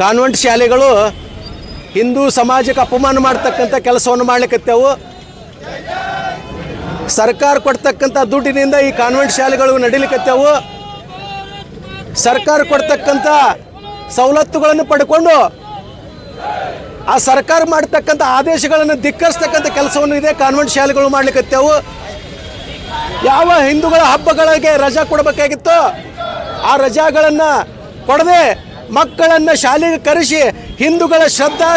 Convent ಶಾಲೆಗಳು ಹಿಂದೂ ಸಮಾಜಕ್ಕೆ ಅಪಮಾನ ಮಾಡ್ತಕ್ಕಂಥ ಕೆಲಸವನ್ನು ಮಾಡ್ಲಿಕ್ಕತ್ತೇವು ಸರ್ಕಾರ ಕೊಡ್ತಕ್ಕಂಥ ದುಡ್ಡಿನಿಂದ ಈ ಕಾನ್ವೆಂಟ್ ಶಾಲೆಗಳು ನಡೀಲಿಕ್ಕತ್ತೇವು ಸರ್ಕಾರ ಕೊಡ್ತಕ್ಕಂಥ ಸವಲತ್ತುಗಳನ್ನು ಪಡ್ಕೊಂಡು ಆ ಸರ್ಕಾರ ಮಾಡ್ತಕ್ಕಂಥ ಆದೇಶಗಳನ್ನು ಧಿಕ್ಕರಿಸ್ತಕ್ಕಂಥ ಕೆಲಸವನ್ನು ಇದೆ ಕಾನ್ವೆಂಟ್ ಶಾಲೆಗಳು ಮಾಡ್ಲಿಕ್ಕತ್ತೇವು ಯಾವ ಹಿಂದೂಗಳ ಹಬ್ಬಗಳಿಗೆ ರಜಾ ಕೊಡಬೇಕಾಗಿತ್ತು ಆ ರಜಾಗಳನ್ನು ಕೊಡದೆ ಮಕ್ಕಳನ್ನು ಶಾಲೆಗೆ ಕರೆಸಿ ಹಿಂದೂಗಳ ಶ್ರದ್ಧಾ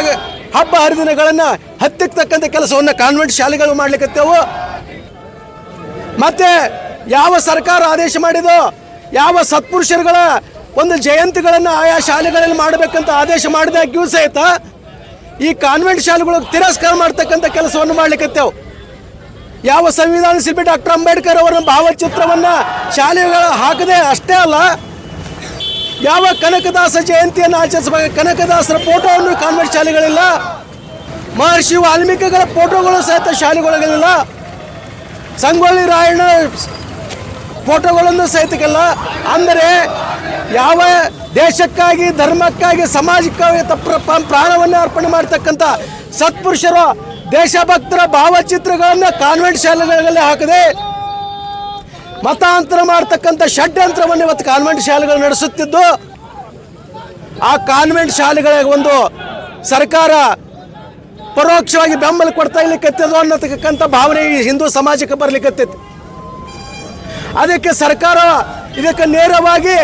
ಹಬ್ಬ ಹರಿದಿನಗಳನ್ನು ಹತ್ತಿಕ್ತಕ್ಕಂಥ ಕೆಲಸವನ್ನು ಕಾನ್ವೆಂಟ್ ಶಾಲೆಗಳು ಮಾಡ್ಲಿಕ್ಕತ್ತೇವು ಮತ್ತೆ ಯಾವ ಸರ್ಕಾರ ಆದೇಶ ಮಾಡಿದೋ, ಯಾವ ಸತ್ಪುರುಷರುಗಳ ಒಂದು ಜಯಂತಿಗಳನ್ನು ಆಯಾ ಶಾಲೆಗಳಲ್ಲಿ ಮಾಡಬೇಕಂತ ಆದೇಶ ಮಾಡಿದಾಗ್ಯೂ ಸಹಿತ ಈ ಕಾನ್ವೆಂಟ್ ಶಾಲೆಗಳು ತಿರಸ್ಕಾರ ಮಾಡ್ತಕ್ಕಂಥ ಕೆಲಸವನ್ನು ಮಾಡ್ಲಿಕ್ಕತ್ತೇವು ಯಾವ ಸಂವಿಧಾನ ಶಿಲ್ಪಿ ಡಾಕ್ಟರ್ ಅಂಬೇಡ್ಕರ್ ಅವರ ಭಾವಚಿತ್ರವನ್ನು ಶಾಲೆಗಳ ಹಾಕದೆ ಅಷ್ಟೇ ಅಲ್ಲ ಯಾವ ಕನಕದಾಸ ಜಯಂತಿಯನ್ನು ಆಚರಿಸಬೇಕು? ಕನಕದಾಸರ ಫೋಟೋವನ್ನು ಕಾನ್ವೆಂಟ್ ಶಾಲೆಗಳಿಲ್ಲ. ಮಹರ್ಷಿ ವಾಲ್ಮೀಕಿಗಳ ಫೋಟೋಗಳು ಸಹಿತ ಶಾಲೆಗಳಿಲ್ಲ. ಸಂಗೊಳ್ಳಿ ರಾಯಣ್ಣ ಫೋಟೋಗಳನ್ನು ಸಹಿತಕ್ಕೆಲ್ಲ ಅಂದರೆ ಯಾವ ದೇಶಕ್ಕಾಗಿ, ಧರ್ಮಕ್ಕಾಗಿ, ಸಮಾಜಕ್ಕಾಗಿ ತಪ್ಪ ಪ್ರಾಣವನ್ನು ಅರ್ಪಣೆ ಮಾಡ್ತಕ್ಕಂಥ ಸತ್ಪುರುಷರು ದೇಶಭಕ್ತರ ಭಾವಚಿತ್ರಗಳನ್ನು ಕಾನ್ವೆಂಟ್ ಶಾಲೆಗಳಲ್ಲಿ ಹಾಕದೆ. ಮತಾಂತರ ಮಾಡ್ತಕ್ಕಂಥ ಷಡ್ಯಂತ್ರವನ್ನು ಇವತ್ತು ಕಾನ್ವೆಂಟ್ ಶಾಲೆಗಳು ನಡೆಸುತ್ತಿದ್ದು, ಆ ಕಾನ್ವೆಂಟ್ ಶಾಲೆಗಳ ಒಂದು ಸರ್ಕಾರ ಪರೋಕ್ಷವಾಗಿ ಬೆಂಬಲ ಕೊಡ್ತಾ ಇರ್ಲಿಕ್ಕತ್ತದು ಅನ್ನತಕ್ಕಂಥ ಭಾವನೆ ಈ ಹಿಂದೂ ಸಮಾಜಕ್ಕೆ ಬರ್ಲಿಕ್ಕತ್ತೈತಿ ಅದಕ್ಕೆ ಸರ್ಕಾರ ಇದಕ್ಕೆ ನೇರವಾಗಿ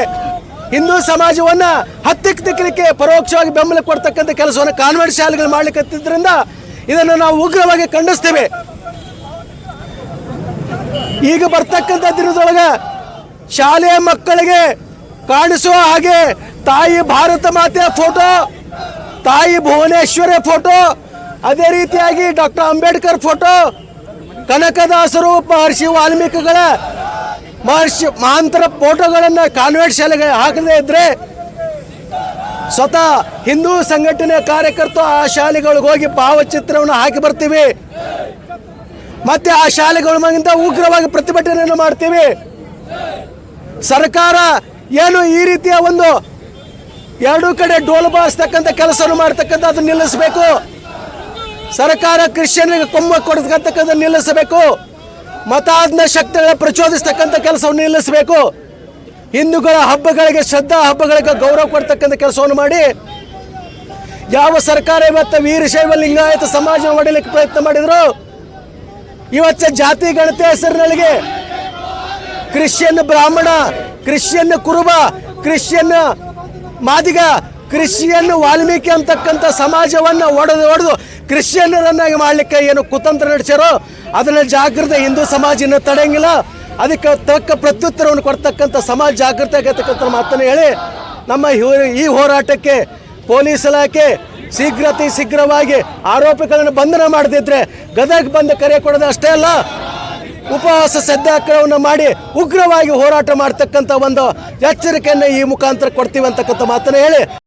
ಹಿಂದೂ ಸಮಾಜವನ್ನ ಹತ್ತಿಕ್ ತಿಕ್ಕಲಿಕ್ಕೆ ಪರೋಕ್ಷವಾಗಿ ಬೆಂಬಲ ಕೊಡ್ತಕ್ಕಂಥ ಕೆಲಸವನ್ನು ಕಾನ್ವೆಂಟ್ ಶಾಲೆಗಳು ಮಾಡ್ಲಿಕ್ಕತ್ತಿದ್ದರಿಂದ ಇದನ್ನು ನಾವು ಉಗ್ರವಾಗಿ ಖಂಡಿಸ್ತೇವೆ. ಈಗ ಬರ್ತಕ್ಕಂಥ ದಿನದೊಳಗೆ ಶಾಲೆಯ ಮಕ್ಕಳಿಗೆ ಕಾಣಿಸುವ ಹಾಗೆ ತಾಯಿ ಭಾರತ ಮಾತೆಯ ಫೋಟೋ, ತಾಯಿ ಭುವನೇಶ್ವರಿ ಫೋಟೋ, ಅದೇ ರೀತಿಯಾಗಿ ಡಾಕ್ಟರ್ ಅಂಬೇಡ್ಕರ್ ಫೋಟೋ, ಕನಕದಾಸರು ಮಹರ್ಷಿ ವಾಲ್ಮೀಕಿಗಳ ಮಹರ್ಷಿ ಮಹಾಂತರ ಫೋಟೋಗಳನ್ನು ಕಾನ್ವೆಂಟ್ ಶಾಲೆಗೆ ಹಾಕದೇ ಇದ್ರೆ ಸ್ವತಃ ಹಿಂದೂ ಸಂಘಟನೆ ಕಾರ್ಯಕರ್ತರು ಆ ಶಾಲೆಗಳಿಗೆ ಹೋಗಿ ಭಾವಚಿತ್ರವನ್ನು ಹಾಕಿ ಬರ್ತೀವಿ. ಮತ್ತೆ ಆ ಶಾಲೆಗಳ ಉಗ್ರವಾಗಿ ಪ್ರತಿಭಟನೆಯನ್ನು ಮಾಡ್ತೀವಿ. ಸರ್ಕಾರ ಏನು ಈ ರೀತಿಯ ಒಂದು ಎರಡೂ ಕಡೆ ಡೋಲು ಬಾರಿಸ್ತಕ್ಕಂಥ ಕೆಲಸವನ್ನು ಮಾಡ್ತಕ್ಕಂಥ ಅದನ್ನು ನಿಲ್ಲಿಸಬೇಕು. ಸರ್ಕಾರ ಕ್ರಿಶ್ಚಿಯನ್ಗೆ ಕೊಮ್ಮ ಕೊಡತಕ್ಕಂಥ ನಿಲ್ಲಿಸಬೇಕು. ಮತಾಜ್ಞ ಶಕ್ತಿಗಳ ಪ್ರಚೋದಿಸ್ತಕ್ಕಂಥ ಕೆಲಸವನ್ನು ನಿಲ್ಲಿಸಬೇಕು. ಹಿಂದೂಗಳ ಹಬ್ಬಗಳಿಗೆ, ಶ್ರದ್ಧಾ ಹಬ್ಬಗಳಿಗೆ ಗೌರವ ಕೊಡ್ತಕ್ಕಂಥ ಕೆಲಸವನ್ನು ಮಾಡಿ. ಯಾವ ಸರ್ಕಾರ ಇವತ್ತು ವೀರಶೈವ ಲಿಂಗಾಯತ ಸಮಾಜ ಮಾಡಲಿಕ್ಕೆ ಪ್ರಯತ್ನ ಮಾಡಿದ್ರು? ಇವತ್ತು ಜಾತಿ ಗಣತಿ ಹೆಸರಿನಲ್ಲಿಗೆ Christian Brahmin Christian Kuruba Christian Madiga Christian Valmiki ಅಂತಕ್ಕಂಥ ಸಮಾಜವನ್ನು ಒಡೆದು ಒಡೆದು ಕ್ರಿಶ್ಚಿಯನ್ನರನ್ನಾಗಿ ಮಾಡಲಿಕ್ಕೆ ಏನು ಕುತಂತ್ರ ನಡೆಸ್ಯಾರೋ ಅದನ್ನು ಜಾಗೃತ ಹಿಂದೂ ಸಮಾಜ ಇನ್ನೂ ತಡೆಯಂಗಿಲ್ಲ. ಅದಕ್ಕೆ ತಕ್ಕ ಪ್ರತ್ಯುತ್ತರವನ್ನು ಕೊಡ್ತಕ್ಕಂಥ ಸಮಾಜ ಜಾಗೃತಿ ಆಗತಕ್ಕಂಥ ಮಾತನ್ನು ಹೇಳಿ ನಮ್ಮ ಈ ಹೋರಾಟಕ್ಕೆ, ಪೊಲೀಸ್ ಇಲಾಖೆ ಶೀಘ್ರತೆ ಶೀಘ್ರವಾಗಿ ಆರೋಪಿಗಳನ್ನು ಬಂಧನ ಮಾಡದಿದ್ರೆ ಗದಗ ಬಂದ ಕರೆ ಕೊಡೋದು ಅಷ್ಟೇ ಅಲ್ಲ, ಉಪವಾಸ ಸತ್ಯಾಗ್ರಹವನ್ನು ಮಾಡಿ ಉಗ್ರವಾಗಿ ಹೋರಾಟ ಮಾಡ್ತಕ್ಕಂಥ ಒಂದು ಎಚ್ಚರಿಕೆಯನ್ನು ಈ ಮುಖಾಂತರ ಕೊಡ್ತೀವಿ ಅಂತಕ್ಕಂಥ ಮಾತನ್ನು ಹೇಳಿ.